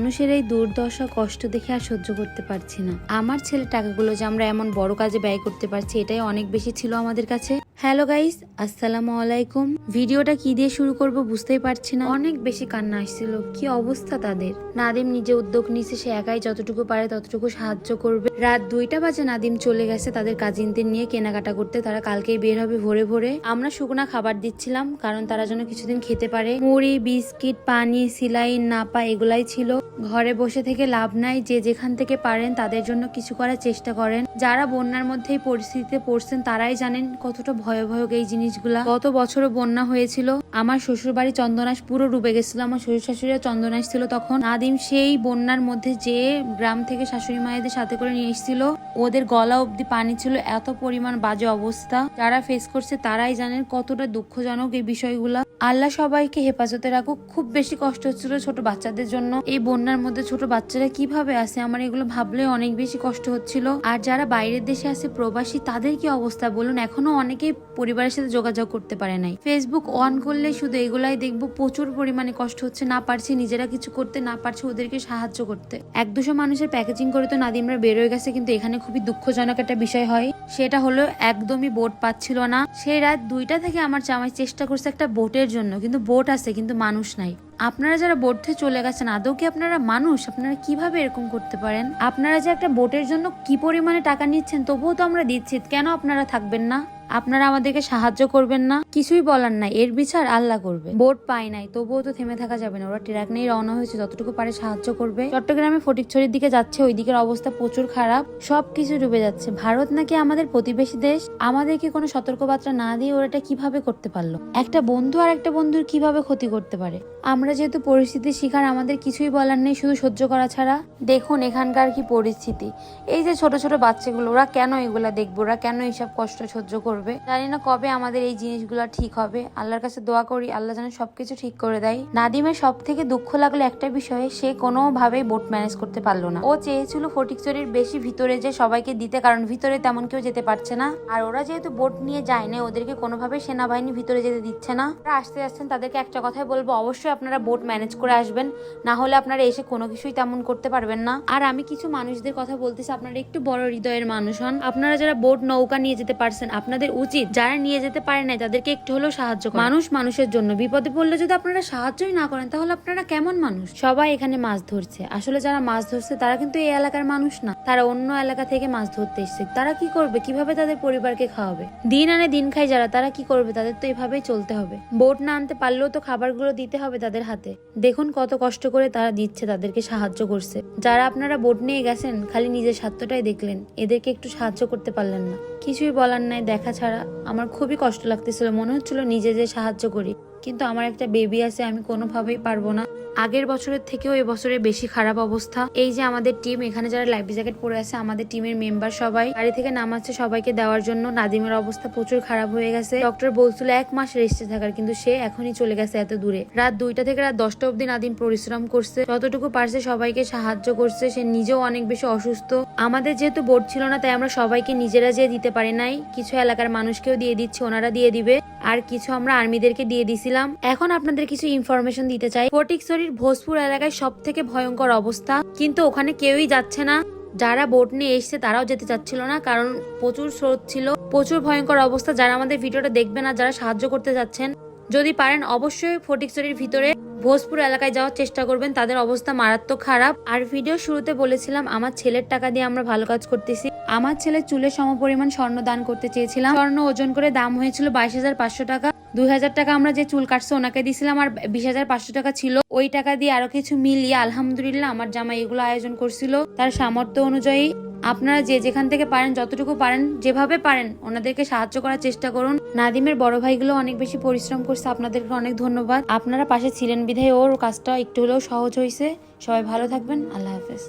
মানুষের এই দুর্দশা, কষ্ট দেখে আর সহ্য করতে পারছি না। আমার ছেলে টাকাগুলো যে আমরা এমন বড় কাজে ব্যয় করতে পারছি, এটাই অনেক বেশি ছিল আমাদের কাছে। হ্যালো গাইস, আসসালামু আলাইকুম। ভিডিওটা কি দিয়ে শুরু করব বুঝতেই পারছি না। অনেক বেশি কান্না আসছিল, কি অবস্থা তাদের? নাদিম নিজে উদ্যোগ নিছে, সে একাই যতটুকু পারে ততটুকু সাহায্য করবে। রাত দুইটা বাজে নাদিম চলে গেছে তাদের কাজিনদের নিয়ে কেনাকাটা করতে, তারা কালকেই বের হবে ভোরে ভোরে। আমরা শুকনা খাবার দিচ্ছিলাম, কারণ তারা যেন কিছুদিন খেতে পারে। মুড়ি, বিস্কিট, পানি সিলাইন নাপা এগুলাই ছিল। ঘরে বসে থেকে লাভ নাই, যে যেখান থেকে পারেন তাদের জন্য কিছু করার চেষ্টা করেন। যারা বন্যার মধ্যে এই পরিস্থিতিতে পড়ছেন তারাই জানেন কতটা ভয়াবহ এই জিনিসগুলা। কত বছর বন্যা হয়েছিল। আমার শ্বশুর বাড়ি চন্দনাশ পুরো ডুবে গেছিল। আমার শ্বশুর শাশুড়ি চন্দনাশ ছিল তখন। নাদিম সেই বন্যার মধ্যে যে গ্রাম থেকে শাশুড়ি মায়েদের সাথে করে নিয়ে এসেছিল, ওদের গলা অব্দি পানি ছিল। এত পরিমাণ বাজে অবস্থা। যারা ফেস করছে তারাই জানেন কতটা দুঃখজনক এই বিষয়গুলা। আল্লাহ সবাইকে হেফাজতে রাখুক। খুব বেশি কষ্ট হচ্ছিল ছোট বাচ্চাদের জন্য। এই বন্যার মধ্যে ছোট বাচ্চারা কীভাবে আছে? আমার এগুলো ভাবলে অনেক বেশি কষ্ট হচ্ছিল। আর যারা বাইরের দেশে আছে, প্রবাসী, তাদের কি অবস্থা বলুন? এখনও অনেকেই পরিবারের সাথে যোগাযোগ করতে পারে নাই। ফেসবুক অন করলে শুধু এগুলাই দেখব। প্রচুর পরিমাণে কষ্ট হচ্ছে। না পারছি নিজেরা কিছু করতে, না পারছি ওদেরকে সাহায্য করতে। এক দুশো মানুষের প্যাকেজিং করে তো নাদিমরা বের হয়ে গেছে, কিন্তু এখানে খুবই দুঃখজনক একটা বিষয় হয়। সেটা হলো, একদমই বোট পাচ্ছিল না। সেই রাত দুইটা থেকে আমার জামাই চেষ্টা করছে একটা বোটের জন্য, কিন্তু বোট আছে, কিন্তু মানুষ নাই। আপনারা যারা বোটে চলে গেছেন, আদৌ কি আপনারা মানুষ? আপনারা কীভাবে এরকম করতে পারেন? আপনারা যে একটা বোটের জন্য কি পরিমাণে টাকা নিচ্ছেন, তবুও তো আমরা দিচ্ছি, কেন আপনারা থাকবেন না? আপনারা আমাদেরকে সাহায্য করবেন না? কিছুই বলার নাই। এর বিচার আল্লাহ করবে। বোট পাই নাই, তবুও তো থেমে থাকা যাবে না। ওরা ট্রাক নিয়ে রওনা হয়েছে, যতটুকু পারে সাহায্য করবে। চট্টগ্রামে ফটিকছড়ির দিকে যাচ্ছে ওই দিকের অবস্থা প্রচুর খারাপ। সবকিছু ডুবে যাচ্ছে। ভারত নাকি আমাদের প্রতিবেশী দেশ? আমাদেরকে কোনো সতর্কবার্তা না দিয়ে ওরা এটা কীভাবে করতে পারল? একটা বন্ধু আর একটা বন্ধুর কীভাবে ক্ষতি করতে পারে? আমরা যেহেতু পরিস্থিতির শিকার, আমাদের কিছুই বলার নেই শুধু সহ্য করা ছাড়া। দেখুন এখানকার কি পরিস্থিতি। এই যে ছোট ছোট বাচ্চাগুলো, ওরা কেন এগুলা দেখব? ওরা কেন এইসব কষ্ট সহ্য করবে? জানি না কবে আমাদের এই জিনিসগুলো ঠিক হবে। আল্লাহর কাছে দোয়া করি, আল্লাহ যেন সবকিছু ঠিক করে দেয়। নাদিমের সব থেকে দুঃখ লাগল একটা বিষয়ে, সে কোনোভাবেই বোট ম্যানেজ করতে পারল না। ও চেয়েছিল ফটিকচুরির বেশি ভিতরে যে সবাইকে দিতে, কারণ ভিতরে তেমন কেউ যেতে পারছে না। আর ওরা যেহেতু বোট নিয়ে যায় না ওদেরকে কোনোভাবে সেনাবাহিনী ভিতরে যেতে দিচ্ছে না। ওরা আসতে যাচ্ছেন তাদেরকে একটা কথাই বলব, অবশ্যই আপনারা বোট ম্যানেজ করে আসবেন। না হলে আপনারা এসে কোনো কিছুই তেমন করতে পারবেন না। আর আমি কিছু মানুষদের কথা বলতেছি, আপনারা একটু বড় হৃদয়ের মানুষ হন। আপনারা যারা বোট নৌকা নিয়ে যেতে পারছেন, আপনাদের উচিত যারা নিয়ে যেতে পারে না তাদেরকে একটু হলেও সাহায্য মানুষ মানুষের জন্য। বিপদে পড়লে যদি আপনারা সাহায্যই না করেন তাহলে আপনারা কেমন মানুষ? সবাই এখানে মাছ ধরছে। আসলে যারা মাছ ধরছে তারা কিন্তু এই এলাকার মানুষ না। তারা অন্য এলাকা থেকে মাছ ধরতে এসছে। তারা কি করবে? কীভাবে তাদের পরিবারকে খাওয়াবে? দিন আনে দিন খাই যারা তারা কি করবে? তাদের তো এভাবেই চলতে হবে। বোট না আনতে পারলেও তো খাবারগুলো দিতে হবে তাদের হাতে। দেখুন কত কষ্ট করে তারা দিচ্ছে তাদেরকে সাহায্য করছে। যারা আপনারা বোট নিয়ে গেছেন খালি নিজের স্বার্থটাই দেখলেন। এদেরকে একটু সাহায্য করতে পারলেন না। কিছুই বলার নাই দেখা ছাড়া আমার খুবই কষ্ট লাগতেছিল। মনে হচ্ছিল নিজে যে সাহায্য করি। কিন্তু আমার একটা বেবি আছে, আমি কোনোভাবেই পারব না। আগের বছরের থেকেও এবছরে বেশি খারাপ অবস্থা। এই যে আমাদের টিম এখানে যারা লাইফ জ্যাকেট পরে আছে, আমাদের টিমের মেম্বার সবাই বাড়ি থেকে নামাচ্ছে সবাইকে দেওয়ার জন্য। নাদিমের অবস্থা প্রচুর খারাপ হয়ে গেছে। ডক্টর বলছিল এক মাস রেস্টে থাকার, কিন্তু সে এখনই চলে গেছে এত দূরে। রাত দুইটা থেকে রাত দশটা অব্দি নাদিম পরিশ্রম করছে। যতটুকু পারছে সবাইকে সাহায্য করছে। সে নিজেও অনেক বেশি অসুস্থ। আমাদের যেহেতু বোর্ড ছিল না, তাই আমরা সবাইকে নিজেরা যেয়ে দিতে পারি নাই। কিছু এলাকার মানুষকেও দিয়ে দিচ্ছি, ওনারা দিয়ে দিবে। আর কিছু আমরা আর্মিদেরকে দিয়ে দিছিলাম। এখন আপনাদের কিছু ইনফরমেশন দিতে চাই। ফটিকছড়ির ভোজপুর এলাকায় সব থেকে ভয়ঙ্কর অবস্থা। কিন্তু ওখানে কেউই যাচ্ছে না। যারা বোট নিয়ে এসছে, তারাও যেতে চাচ্ছিল না, কারণ প্রচুর স্রোত ছিল। প্রচুর ভয়ঙ্কর অবস্থা। যারা আমাদের ভিডিওটা দেখবেন আর যারা সাহায্য করতে যাচ্ছেন, যদি পারেন অবশ্যই ফটিকছড়ির ভিতরে ভোজপুর এলাকায় যাওয়ার চেষ্টা করবেন। তাদের অবস্থা মারাত্মক খারাপ। আর ভিডিও শুরুতে বলেছিলাম, আমার ছেলের টাকা দিয়ে আমরা ভালো কাজ করতেছি। আমার ছেলে চুলের সমপরিমাণ স্বর্ণ দান করতে চেয়েছিলাম। স্বর্ণ ওজন করে দাম হয়েছিল বাইশ হাজার পাঁচশো টাকা। দুই হাজার টাকা আমরা যে চুল কাটছে, ওনাকে দিয়েছিলাম আর বিশ হাজার পাঁচশো টাকা ছিল। ওই টাকা দিয়ে আরও কিছু মিলিয়ে আলহামদুলিল্লাহ আমার জামাই এগুলো আয়োজন করছিল। তার সামর্থ্য অনুযায়ী আপনারা যে যেখান থেকে পারেন, যতটুকু পারেন, যেভাবে পারেন, ওনাদেরকে সাহায্য করার চেষ্টা করুন। নাদিমের বড় ভাইগুলো অনেক বেশি পরিশ্রম করছে, আপনাদেরকে অনেক ধন্যবাদ। আপনারা পাশে ছিলেন বিধায় ওর কাজটা একটু হলেও সহজ হয়েছে। সবাই ভালো থাকবেন, আল্লাহ হাফেজ।